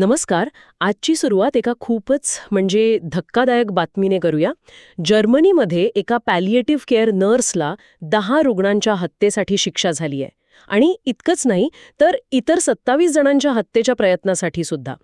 नमस्कार. आजची सुरुवात एका खूपच म्हणजे धक्कादायक बातमीने करूया. जर्मनीमध्ये एका पॅलिएटिव्ह केअर नर्सला दहा रुग्णांच्या हत्येसाठी शिक्षा झाली आहे. आणि इतकंच नाही तर इतर सत्तावीस जणांच्या हत्येच्या प्रयत्नासाठी सुद्धा.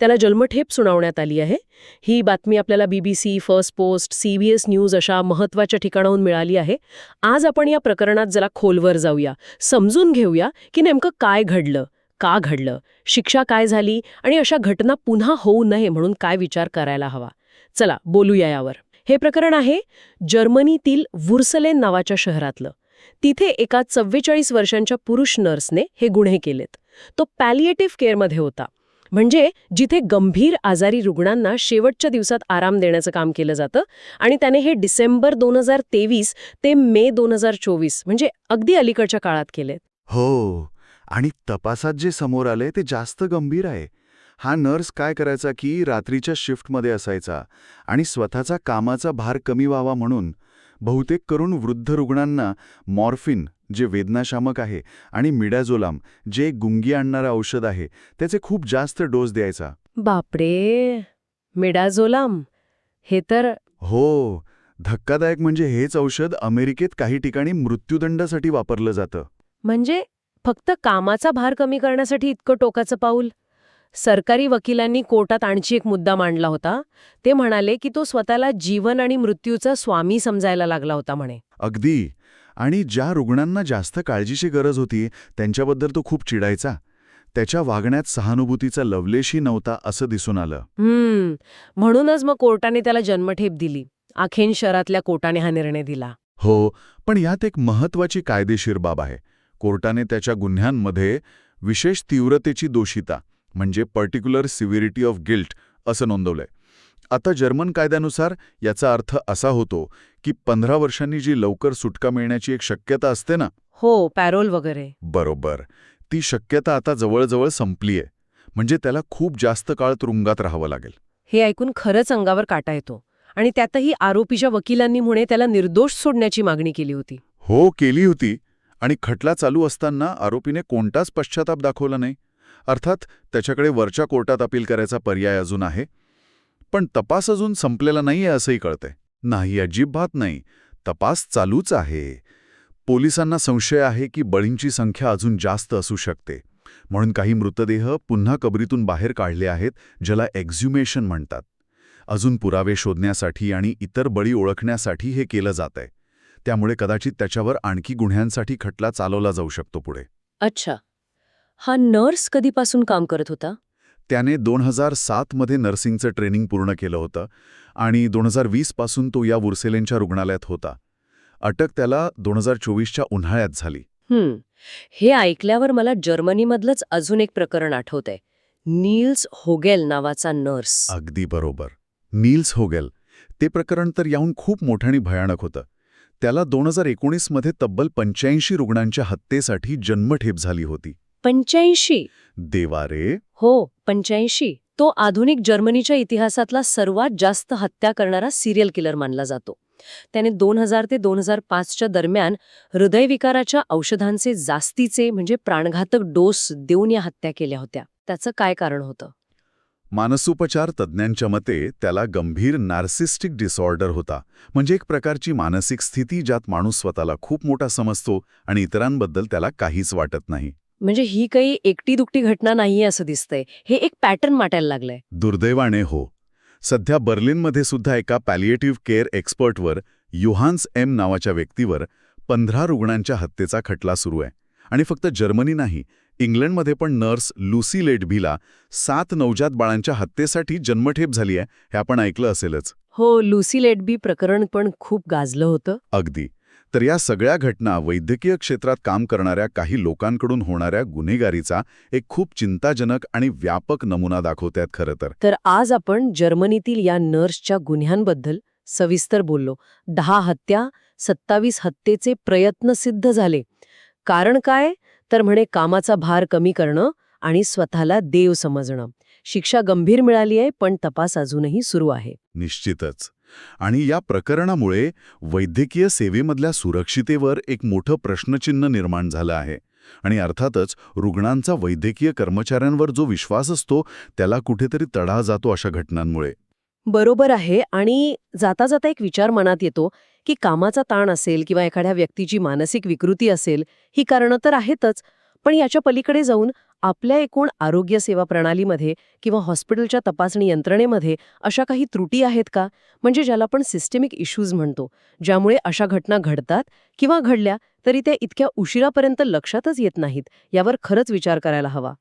त्याला जन्मठेप सुनावण्यात आली आहे. ही बातमी आपल्याला BBC first post CBS news अशा महत्त्वाच्या ठिकाणाहून मिळाली आहे. आज आपण या प्रकरणात जरा खोलवर जाऊया. समजून घेऊया की नेमकं काय घडलं. का घडलं? शिक्षा काय झाली? आणि अशा घटना पुन्हा होऊ नये म्हणून काय विचार करायला हवा? चला बोलूया यावर. हे प्रकरण आहे जर्मनीतील वुर्सलेन नावाच्या शहरातलं. तिथे एका चव्वेचाळीस वर्षांच्या पुरुष नर्सने हे गुन्हे केलेत. तो पॅलिएटिव्ह केअरमध्ये होता. म्हणजे जिथे गंभीर आजारी रुग्णांना शेवटच्या दिवसात आराम देण्याचं काम केलं जातं आणि त्याने हे डिसेंबर दोन हजार तेवीस ते मे दोन हजार चोवीस म्हणजे अगदी अलीकडच्या काळात केलेत. हो. आणि तपासात जे समोर आले ते जास्त गंभीर आहे. हा नर्स काय करायचा की रात्रीच्या शिफ्टमध्ये असायचा आणि स्वतःचा कामाचा भार कमी व्हावा म्हणून बहुतेक करून वृद्ध रुग्णांना मॉर्फिन जे वेदनाशामक आहे आणि मिडॅझोलाम जे गुंगी आणणारं औषध आहे त्याचे खूप जास्त डोस द्यायचा. बापरे! मिडाझोलाम? हे तर हो धक्कादायक म्हणजे हेच औषध अमेरिकेत काही ठिकाणी मृत्यूदंडासाठी वापरलं जातं. म्हणजे फक्त कामाचा भार कमी करण्यासाठी इतकं टोकाचं पाऊल? सरकारी वकिलांनी कोर्टात आणखी एक मुद्दा मांडला होता. ते म्हणाले की तो स्वतःला जीवन आणि मृत्यूचा स्वामी समजायला लागला होता म्हणे. अगदी. आणि ज्या रुग्णांना जास्त काळजीची गरज होती त्यांच्याबद्दल तो खूप चिडायचा. त्याच्या वागण्यात सहानुभूतीचा लवलेशही नव्हता असं दिसून आलं. हम्म. म्हणूनच मग कोर्टाने त्याला जन्मठेप दिली. आखेन शहरातल्या कोर्टाने हा निर्णय दिला. हो पण यात एक महत्वाची कायदेशीर बाब आहे. कोर्टाने त्याच्या गुन्ह्यांमध्ये विशेष तीव्रतेची दोषिता म्हणजे पर्टिक्युलर सिव्हिरिटी ऑफ गिल्ट असं नोंदवलंय. आता जर्मन कायद्यानुसार याचा अर्थ असा होतो की पंधरा वर्षांनी जी लवकर सुटका मिळण्याची एक शक्यता असते ना? हो पॅरोल वगैरे. बरोबर. ती शक्यता आता जवळजवळ संपलीय. म्हणजे त्याला खूप जास्त काळ तुरुंगात राहावं लागेल. हे ऐकून खरंच अंगावर काटा येतो. आणि त्यातही आरोपीच्या वकिलांनी म्हणे त्याला निर्दोष सोडण्याची मागणी केली होती. हो केली होती. आणि खटला चालू असताना आरोपीने कोणताच पश्चाताप दाखवला नाही. अर्थात त्याच्याकडे वरच्या कोर्टात अपील करायचा पर्याय अजून आहे. पण तपास अजून संपलेला नाहीये असंही कळतंय. नाही अजिबात नाही. तपास चालूच आहे. पोलिसांना संशय आहे की बळींची संख्या अजून जास्त असू शकते. म्हणून काही मृतदेह पुन्हा कबरीतून बाहेर काढले आहेत ज्याला एक्झ्युमेशन म्हणतात. अजून पुरावे शोधण्यासाठी आणि इतर बळी ओळखण्यासाठी हे केलं जातंय. त्यामुळे कदाचित त्याच्यावर आणखी गुन्ह्यांसाठी खटला चालवला जाऊ शकतो पुढे. अच्छा. हा नर्स कधीपासून काम करत होता? त्याने दोन हजार सातमध्ये नर्सिंगचं ट्रेनिंग पूर्ण केलं होतं आणि दोन हजार वीसपासून तो या वुर्सेलेनच्या रुग्णालयात होता. अटक त्याला दोन हजार चोवीसच्या उन्हाळ्यात झाली. हम्म. हे ऐकल्यावर मला जर्मनीमधलंच अजून एक प्रकरण आठवतंय. नील्स होगेल नावाचा नर्स. अगदी बरोबर. नील्स होगेल. ते प्रकरण तर याहून खूप मोठं आणि भयानक होतं. त्याला दोन हजार एकोणीसमध्ये तब्बल पंच्याऐंशी रुग्णांच्या हत्येसाठी जन्मठेप झाली होती. पंच्याऐंशी? देवारे हो पंच्याऐंशी. तो आधुनिक जर्मनीच्या इतिहासातला सर्वात जास्त हत्या करणारा सिरियल किलर मानला जातो. त्याने दोन हजार ते दोन हजार पाचच्या दरम्यान हृदयविकाराच्या औषधांचे जास्तीचे म्हणजे प्राणघातक डोस देऊन या हत्या केल्या होत्या. त्याचं काय कारण होतं? मानसोपचार तज्ज्ञांच्या मते त्याला गंभीर नार्सिस्टिक डिसऑर्डर होता. म्हणजे एक प्रकारची मानसिक स्थिती ज्यात माणूस स्वतःला खूप मोठा समजतो आणि इतरांबद्दल त्याला काहीच वाटत नाही. म्हणजे ही काही एकटी दुकटी घटना नाहीये असं दिसतंय. हे एक पॅटर्न वाटायला लागलंय. दुर्दैवाने हो. सध्या बर्लिनमध्ये सुद्धा एका पॅलिएटिव्ह केअर एक्सपर्टवर युहान्स एम नावाच्या व्यक्तीवर पंधरा रुग्णांच्या हत्येचा खटला सुरू आहे. आणि फक्त जर्मनी नाही इंग्लंडमध्ये पण नर्स लुसी लेटभीला सात नवजात बाळांच्या हत्येसाठी जन्मठेप झाली आहे हे आपण ऐकलं असेलच. हो लुसी लेटबी प्रकरण पण खूप गाजलं होतं. अगदी. तर या सगळ्या घटना वैद्यकीय क्षेत्रात काम करणाऱ्या काही लोकांकडून होणाऱ्या गुन्हेगारीचा एक खूप चिंताजनक आणि व्यापक नमुना दाखवतात खरं तर. तर आज आपण जर्मनीतील या नर्सच्या गुन्ह्यांबद्दल सविस्तर बोललो. दहा हत्या सत्तावीस हत्येचे प्रयत्न सिद्ध झाले. कारण काय? तर म्हणे कामाचा भार कमी करणं आणि स्वतःला देव समजणं. शिक्षा गंभीर मिळाली आहे पण तपास अजूनही सुरू आहे. निश्चितच. आणि या प्रकरणामुळे वैद्यकीय सेवेमधल्या सुरक्षितेवर एक मोठं प्रश्नचिन्ह निर्माण झालं आहे. आणि अर्थातच रुग्णांचा वैद्यकीय कर्मचाऱ्यांवर जो विश्वास असतो त्याला कुठेतरी तडा जातो अशा घटनांमुळे. बरोबर आहे आणि जाता जाता एक विचार मनात येतो की कामाचा ताण असेल किंवा एखाद्या व्यक्तीची मानसिक विकृती असेल ही कारणं तर आहेतच. पण याच्या पलीकडे जाऊन आपल्या एकूण आरोग्य सेवा प्रणालीमध्ये किंवा हॉस्पिटलच्या तपासणी यंत्रणेमध्ये अशा काही त्रुटी आहेत का? म्हणजे ज्याला आपण सिस्टेमिक इश्यूज म्हणतो ज्यामुळे अशा घटना घडतात किंवा घडल्या तरी त्या इतक्या उशिरापर्यंत लक्षातच येत नाहीत यावर खरंच विचार करायला हवा.